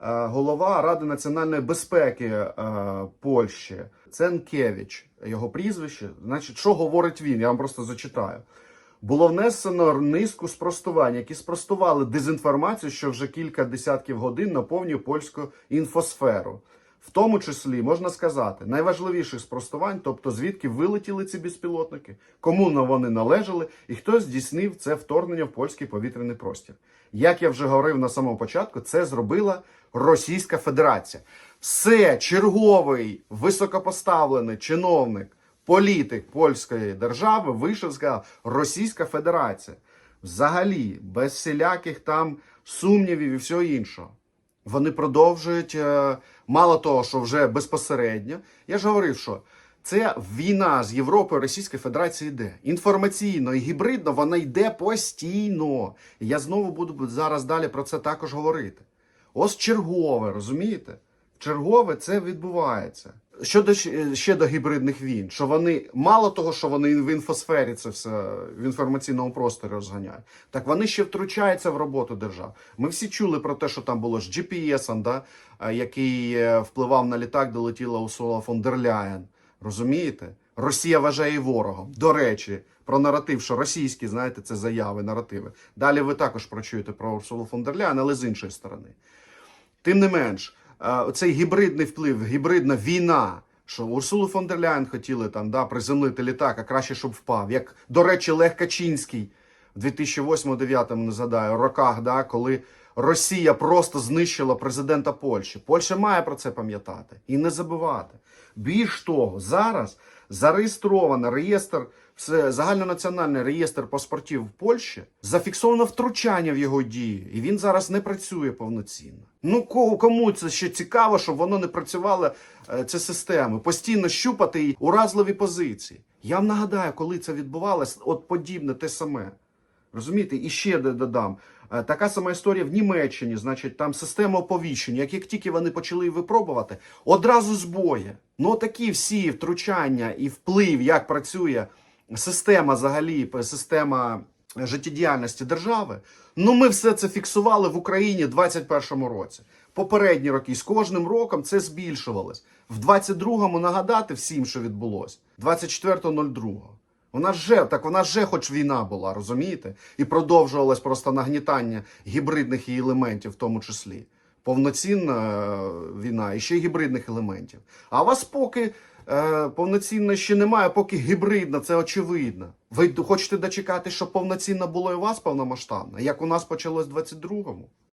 голова Ради національної безпеки е, Польщі Ценкевич, його прізвище. Значить, що говорить він? Я вам просто зачитаю. Було внесено низку спростувань, які спростували дезінформацію, що вже кілька десятків годин наповнює польську інфосферу. В тому числі можна сказати найважливіших спростувань, тобто звідки вилетіли ці безпілотники, кому вони належали, і хто здійснив це вторгнення в польський повітряний простір. Як я вже говорив на самому початку, це зробила Російська Федерація. Все черговий високопоставлений чиновник, політик польської держави вийшов сказав Російська Федерація. Взагалі, без всіляких там сумнівів і всього іншого. Вони продовжують е, мало того, що вже безпосередньо. Я ж говорив, що це війна з Європою Російської Федерації йде. Інформаційно і гібридно вона йде постійно. Я знову буду зараз далі про це також говорити. Ось чергове, розумієте? Чергове це відбувається. Щодо ще до гібридних війн, що вони мало того, що вони в інфосфері це все в інформаційному просторі розганяють, так вони ще втручаються в роботу держав. Ми всі чули про те, що там було з GPS, да, який е, впливав на літак, де летіла Урсула фон дер Ляєн. Розумієте? Росія вважає ворогом. До речі, про наратив, що російські, знаєте, це заяви, наративи. Далі ви також прочуєте про Урсулу фон дер Ляєн, але з іншої сторони. Тим не менш, е, цей гібридний вплив, гібридна війна, що Урсулу фон дер Ляєн хотіли там да, приземлити літак, а краще, щоб впав. Як, до речі, Лех Качинський в 2008-2009 не згадаю, роках, да, коли Росія просто знищила президента Польщі. Польща має про це пам'ятати і не забувати. Більш того, зараз зареєстровано реєстр, загальнонаціональний реєстр паспортів в Польщі, зафіксовано втручання в його дії, і він зараз не працює повноцінно. Ну ко- кому це ще цікаво, щоб воно не працювало, е, ця система, постійно щупати її уразливі позиції. Я вам нагадаю, коли це відбувалось, от подібне те саме. Розумієте, і ще додам. Е, Така сама історія в Німеччині, значить, там система оповіщення, як, як тільки вони почали випробувати, одразу збої. Ну, такі всі втручання і вплив, як працює система взагалі, система життєдіяльності держави. Ну, ми все це фіксували в Україні в 2021 році. Попередні роки з кожним роком це збільшувалось. В 22-му нагадати всім, що відбулося. 24.02. Вона же так, вона же, хоч війна була, розумієте? І продовжувалось просто нагнітання гібридних її елементів, в тому числі. Повноцінна е, війна і ще гібридних елементів. А вас поки е, повноцінно ще немає, поки гібридна, це очевидно. Ви хочете дочекати, щоб повноцінно було і у вас повномасштабно, як у нас почалось в 22-му?